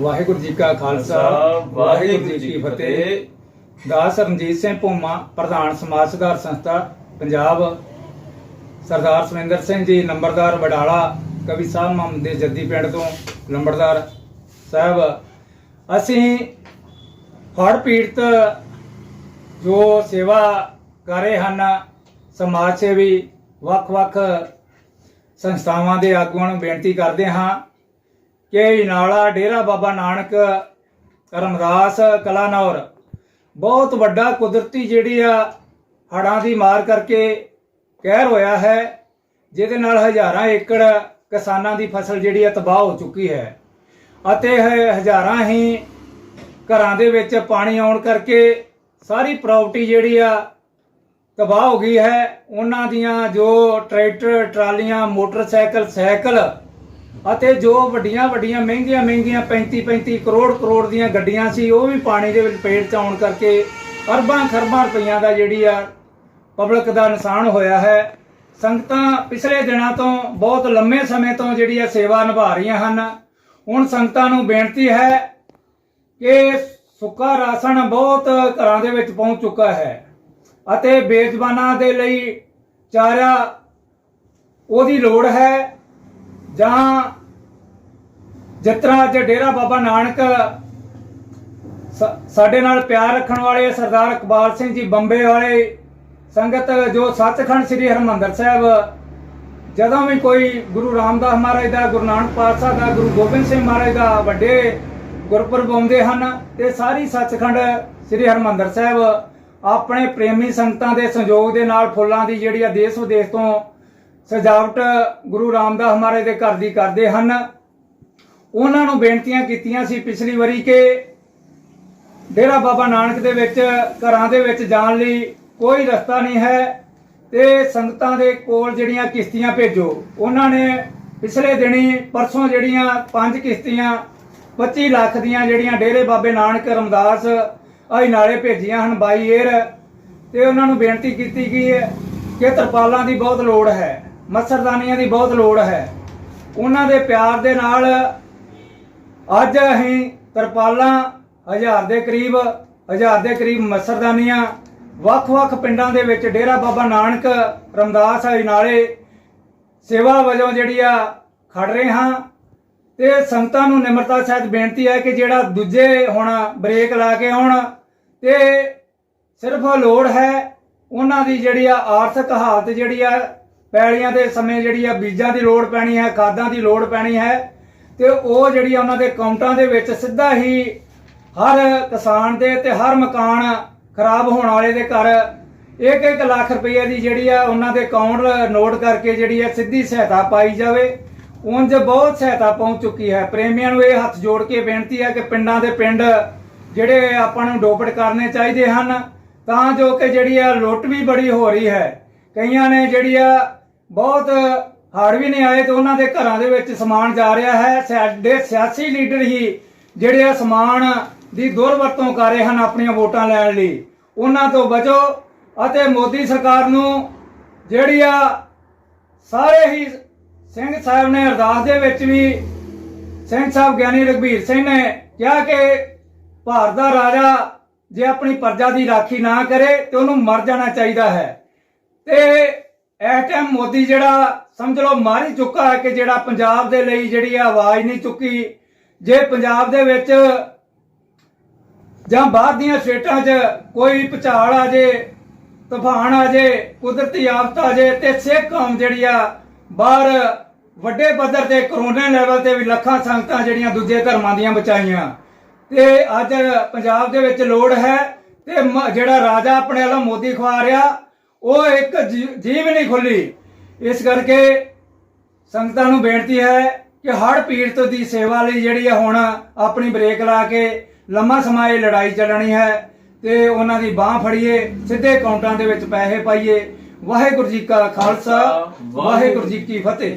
ਵਾਹਿਗੁਰੂ ਜੀ ਕਾ ਖਾਲਸਾ ਵਾਹਿਗੁਰੂ ਜੀ ਕੀ ਫਤਿਹ। ਦਾਸ ਰਣਜੀਤ ਸਿੰਘ ਭੂਮਾ ਪ੍ਰਧਾਨ ਸਮਾਜ ਸੁਧਾਰ ਸੰਸਥਾ ਪੰਜਾਬ। ਸਰਦਾਰ ਸੁਰਿੰਦਰ ਸਿੰਘ ਜੀ ਨੰਬਰਦਾਰ ਵਡਾਲਾ ਕਵੀ ਸਾਹਿਬ ਮੁਹੰਮਦ ਦੇ ਜੱਦੀ ਪਿੰਡ ਤੋਂ ਲੰਬੜਦਾਰ ਸਾਹਿਬ। ਅਸੀਂ ਹੜ੍ਹ ਪੀੜਤ ਜੋ ਸੇਵਾ ਕਰ ਰਹੇ ਹਨ ਸਮਾਜ ਸੇਵੀ ਵੱਖ-ਵੱਖ ਸੰਸਥਾਵਾਂ ਦੇ ਆਗੂਆਂ ਨੂੰ ਬੇਨਤੀ ਕਰਦੇ ਹਾਂ ਕਿ ਇਨਾਲਾ ਡੇਰਾ ਬਾਬਾ ਨਾਨਕ ਰਮਦਾਸ ਕਲਾਨੌਰ। ਬਹੁਤ ਵੱਡਾ ਕੁਦਰਤੀ ਜਿਹੜੀ ਆ ਹੜਾਂ ਦੀ ਮਾਰ ਕਰਕੇ ਕਹਿਰ ਹੋਇਆ ਹੈ, ਜਿਹਦੇ ਨਾਲ ਹਜ਼ਾਰਾਂ ਏਕੜ ਕਿਸਾਨਾਂ ਦੀ ਫਸਲ ਜਿਹੜੀ ਆ ਤਬਾਹ ਹੋ ਚੁੱਕੀ ਹੈ। ਅਤੇ ਹਜ਼ਾਰਾਂ ਹੀ ਘਰਾਂ ਦੇ ਵਿੱਚ ਪਾਣੀ ਆਉਣ ਕਰਕੇ ਸਾਰੀ ਪ੍ਰਾਪਰਟੀ ਜਿਹੜੀ ਆ ਤਬਾਹ ਹੋ ਗਈ ਹੈ। ਉਹਨਾਂ ਦੀਆਂ ਜੋ ਟਰੈਕਟਰ, ਟਰਾਲੀਆਂ, ਮੋਟਰਸਾਈਕਲ, ਸਾਈਕਲ ਅਤੇ ਜੋ ਵੱਡੀਆਂ ਵੱਡੀਆਂ ਮਹਿੰਗੀਆਂ ਮਹਿੰਗੀਆਂ 35 35 ਕਰੋੜ ਕਰੋੜ ਦੀਆਂ ਗੱਡੀਆਂ ਸੀ, ਉਹ ਵੀ ਪਾਣੀ ਦੇ ਵਿੱਚ ਪੇਟ ਚ ਆਉਣ ਕਰਕੇ ਅਰਬਾਂ ਖਰਬਾਂ ਰੁਪਈਆਂ ਦਾ ਜਿਹੜੀ ਆ ਪਬਲਿਕ ਦਾ ਨੁਕਸਾਨ ਹੋਇਆ ਹੈ। ਸੰਗਤਾਂ ਪਿਛਲੇ ਦਿਨਾਂ ਤੋਂ ਬਹੁਤ ਲੰਮੇ ਸਮੇਂ ਤੋਂ ਜਿਹੜੀ ਆ ਸੇਵਾ ਨਿਭਾ ਰਹੀਆਂ ਹਨ। ਹੁਣ ਸੰਗਤਾਂ ਨੂੰ ਬੇਨਤੀ ਹੈ ਕਿ ਸੁੱਕਾ ਰਾਸ਼ਨ ਬਹੁਤ ਘਰਾਂ ਦੇ ਵਿੱਚ ਪਹੁੰਚ ਚੁੱਕਾ ਹੈ ਅਤੇ ਬੇਜ਼ਬਾਨਾਂ ਦੇ ਲਈ ਚਾਰਾ ਉਹਦੀ ਲੋੜ ਹੈ। ਜਾਂ ਜਿਸ ਤਰ੍ਹਾਂ ਅੱਜ ਡੇਰਾ ਬਾਬਾ ਨਾਨਕ ਸਾ- ਸਾਡੇ ਨਾਲ ਪਿਆਰ ਰੱਖਣ ਵਾਲੇ ਸਰਦਾਰ ਇਕਬਾਲ ਸਿੰਘ ਜੀ ਬੰਬੇ ਵਾਲੇ ਸੰਗਤ, ਜੋ ਸੱਚਖੰਡ ਸ੍ਰੀ ਹਰਮੰਦਰ ਸਾਹਿਬ, ਜਦੋਂ ਵੀ ਕੋਈ ਗੁਰੂ ਰਾਮਦਾਸ ਮਹਾਰਾਜ ਦਾ, ਗੁਰੂ ਨਾਨਕ ਪਾਤਸ਼ਾਹ ਦਾ, ਗੁਰੂ ਗੋਬਿੰਦ ਸਿੰਘ ਮਹਾਰਾਜ ਦਾ ਵੱਡੇ ਗੁਰਪੁਰਬ ਆਉਂਦੇ ਹਨ, ਤੇ ਸਾਰੀ ਸੱਚਖੰਡ ਸ੍ਰੀ ਹਰਮੰਦਰ ਸਾਹਿਬ ਆਪਣੇ ਪ੍ਰੇਮੀ ਸੰਗਤਾਂ ਦੇ ਸੰਯੋਗ ਦੇ ਨਾਲ ਫੁੱਲਾਂ ਦੀ ਜਿਹੜੀ ਆ ਦੇਸ਼ ਵਿਦੇਸ਼ ਤੋਂ ਸਜਾਵਟ ਗੁਰੂ ਰਾਮਦਾਸ ਮਹਾਰਾਜ ਦੇ ਘਰ ਦੀ ਕਰਦੇ ਹਨ। ਉਹਨਾਂ ਨੂੰ ਬੇਨਤੀਆਂ ਕੀਤੀਆਂ ਸੀ ਪਿਛਲੀ ਵਾਰੀ ਕਿ ਡੇਰਾ ਬਾਬਾ ਨਾਨਕ ਦੇ ਵਿੱਚ, ਘਰਾਂ ਦੇ ਵਿੱਚ ਜਾਣ ਲਈ ਕੋਈ ਰਸਤਾ ਨਹੀਂ ਹੈ ਤੇ ਸੰਗਤਾਂ ਦੇ ਕੋਲ ਜਿਹੜੀਆਂ ਕਿਸ਼ਤੀਆਂ ਭੇਜੋ। ਉਹਨਾਂ ਨੇ ਪਿਛਲੇ ਦਿਨੀ ਪਰਸੋਂ ਜਿਹੜੀਆਂ ਪੰਜ ਕਿਸ਼ਤੀਆਂ 25 ਲੱਖ ਦੀਆਂ ਜਿਹੜੀਆਂ ਡੇਰੇ ਬਾਬੇ ਨਾਨਕ ਰਮਦਾਸ ਆਈ ਨਾਲੇ ਭੇਜੀਆਂ ਹਨ ਬਾਈ 에ਅਰ ਤੇ ਉਹਨਾਂ ਨੂੰ ਬੇਨਤੀ ਕੀਤੀ ਗਈ ਹੈ ਕਿ ਤਰਪਾਲਾਂ ਦੀ ਬਹੁਤ ਲੋੜ ਹੈ। ਮੱਛਰਦਾਨੀਆਂ ਦੀ ਬਹੁਤ ਲੋੜ ਹੈ। ਉਹਨਾਂ ਦੇ ਪਿਆਰ ਦੇ ਨਾਲ ਅੱਜ ਅਸੀਂ ਤਰਪਾਲਾਂ, ਹਜ਼ਾਰ ਦੇ ਕਰੀਬ, ਹਜ਼ਾਰ ਦੇ ਕਰੀਬ ਮੱਛਰਦਾਨੀਆਂ, ਵੱਖ-ਵੱਖ ਪਿੰਡਾਂ ਦੇ ਵਿੱਚ ਡੇਰਾ ਬਾਬਾ ਨਾਨਕ, ਰਮਦਾਸ ਹਰੀ ਨਾਲੇ ਸੇਵਾ ਵਜੋਂ ਜਿਹੜੀ ਆ ਖੜ ਰਹੇ ਹਾਂ ਤੇ ਸੰਗਤਾਂ ਨੂੰ ਨਿਮਰਤਾ ਸਹਿਤ ਬੇਨਤੀ ਹੈ ਕਿ ਜਿਹੜਾ ਦੂਜੇ ਹੁਣ ਬ੍ਰੇਕ ਲਾ ਕੇ ਆਉਣ ਤੇ ਸਿਰਫ ਲੋੜ ਹੈ ਉਹਨਾਂ ਦੀ ਜਿਹੜੀ ਆ ਆਰਥਿਕ ਹਾਲਤ ਜਿਹੜੀ ਆ ਪੈਲੀਆਂ ਦੇ ਸਮੇਂ ਜਿਹੜੀ ਆ ਬੀਜਾਂ ਦੀ ਲੋੜ ਪੈਣੀ ਹੈ, ਖਾਦਾਂ ਦੀ ਲੋੜ ਪੈਣੀ ਹੈ ਤੇ ਉਹ ਜਿਹੜੀ ਉਹਨਾਂ ਦੇ ਅਕਾਊਂਟਾਂ ਦੇ ਵਿੱਚ ਸਿੱਧਾ ਹੀ ਹਰ ਕਿਸਾਨ ਦੇ ਤੇ ਹਰ ਮਕਾਨ ਖਰਾਬ ਹੋਣ ਵਾਲੇ ਦੇ ਘਰ 1-1 ਲੱਖ ਰੁਪਏ ਦੀ ਜਿਹੜੀ ਆ ਉਹਨਾਂ ਦੇ ਅਕਾਊਂਟ ਨੋਟ ਕਰਕੇ ਜਿਹੜੀ ਆ ਸਿੱਧੀ ਸਹਾਇਤਾ ਪਾਈ ਜਾਵੇ। ਉਂਝ ਬਹੁਤ ਸਹਾਇਤਾ ਪਹੁੰਚ ਚੁੱਕੀ ਹੈ। ਪ੍ਰੇਮੀਆਂ ਨੂੰ ਇਹ ਹੱਥ ਜੋੜ ਕੇ ਬੇਨਤੀ ਹੈ ਕਿ ਪਿੰਡਾਂ ਦੇ ਪਿੰਡ ਜਿਹੜੇ ਆਪਾਂ ਨੂੰ ਡੋਪਟ ਕਰਨੇ ਚਾਹੀਦੇ ਹਨ ਤਾਂ ਜੋ ਕਿ ਜਿਹੜੀ ਆ ਲੁੱਟ ਵੀ ਬੜੀ ਹੋ ਰਹੀ ਹੈ। ਕਈਆਂ ਨੇ ਜਿਹੜੀ ਆ ਬਹੁਤ ਹੜ ਵੀ ਨਹੀਂ ਆਏ ਤੇ ਉਹਨਾਂ ਦੇ ਘਰਾਂ ਦੇ ਵਿੱਚ ਸਮਾਨ ਜਾ ਰਿਹਾ ਹੈ। ਸਾਡੇ ਸਿਆਸੀ ਲੀਡਰ ਹੀ ਜਿਹੜੇ ਆ ਸਮਾਨ ਦੀ ਦੁਰਵਰਤੋਂ ਕਰ ਰਹੇ ਹਨ ਆਪਣੀਆਂ ਵੋਟਾਂ ਲੈਣ ਲਈ। ਉਹਨਾਂ ਤੋਂ ਬਚੋ ਅਤੇ ਮੋਦੀ ਸਰਕਾਰ ਨੂੰ ਜਿਹੜੀ ਆ ਸਾਰੇ ਹੀ ਸਿੰਘ ਸਾਹਿਬ ਨੇ ਅਰਦਾਸ ਦੇ ਵਿੱਚ ਵੀ ਸਿੰਘ ਸਾਹਿਬ ਗਿਆਨੀ ਰਘਬੀਰ ਸਿੰਘ ਨੇ ਕਿਹਾ ਕਿ ਭਾਰਤ ਦਾ ਰਾਜਾ ਜੇ ਆਪਣੀ ਪ੍ਰਜਾ ਦੀ ਰਾਖੀ ਨਾ ਕਰੇ ਤੇ ਉਹਨੂੰ ਮਰ ਜਾਣਾ ਚਾਹੀਦਾ ਹੈ। ਤੇ ਇਸ ਟਾਈਮ ਮੋਦੀ ਜਿਹੜਾ, ਸਮਝ ਲਓ ਮਾਰੀ ਚੁੱਕਾ ਹੈ ਕਿ ਜਿਹੜਾ ਪੰਜਾਬ ਦੇ ਲਈ ਜਿਹੜੀ ਆਵਾਜ਼ ਨਹੀਂ ਚੁੱਕੀ। ਜੇ ਪੰਜਾਬ ਦੇ ਵਿੱਚ ਜਾਂ ਬਾਹਰ ਦੀਆਂ ਸਟੇਟਾਂ 'ਚ ਕੋਈ ਭੁਚਾਲ ਆ ਜੇ, ਤੂਫਾਨ ਆ ਜੇ, ਕੁਦਰਤੀ ਆਫਤ ਆ ਜੇ, ਤੇ ਸਿੱਖ ਕੌਮ ਜਿਹੜੀ ਆ ਬਾਹਰ ਵੱਡੇ ਪੱਧਰ ਤੇ ਕਰੋਨਾ ਲੈਵਲ ਤੇ ਵੀ ਲੱਖਾਂ ਸੰਗਤਾਂ ਜਿਹੜੀਆਂ ਦੂਜੇ ਧਰਮਾਂ ਦੀਆਂ ਬਚਾਈਆਂ। ਤੇ ਅੱਜ ਪੰਜਾਬ ਦੇ ਵਿੱਚ ਲੋੜ ਹੈ ਤੇ ਜਿਹੜਾ ਰਾਜਾ ਆਪਣੇ ਵੱਲੋਂ ਮੋਦੀ ਖਵਾ ਰਿਹਾ ਉਹ ਇੱਕ ਜੀ- ਜੀਭ ਨਹੀਂ ਖੁੱਲੀ। ਇਸ ਕਰਕੇ ਸੰਗਤਾਂ ਨੂੰ ਬੇਨਤੀ ਹੈ ਕਿ ਹੜ ਪੀੜਤ ਦੀ ਸੇਵਾ ਲਈ ਜਿਹੜੀ ਹੈ ਹੁਣ ਆਪਣੀ ਬ੍ਰੇਕ ਲਾ ਕੇ ਲੰਮਾ ਸਮਾਂ ਇਹ ਲੜਾਈ ਚੱਲਣੀ ਹੈ ਤੇ ਉਹਨਾਂ ਦੀ ਬਾਹ ਫੜੀਏ ਸਿੱਧੇ ਅਕਾਊਂਟਾਂ ਦੇ ਵਿੱਚ ਪੈਸੇ ਪਾਈਏ। ਵਾਹਿਗੁਰੂ ਜੀ ਕਾ ਖਾਲਸਾ ਵਾਹਿਗੁਰੂ ਜੀ ਕੀ ਫਤਿਹ।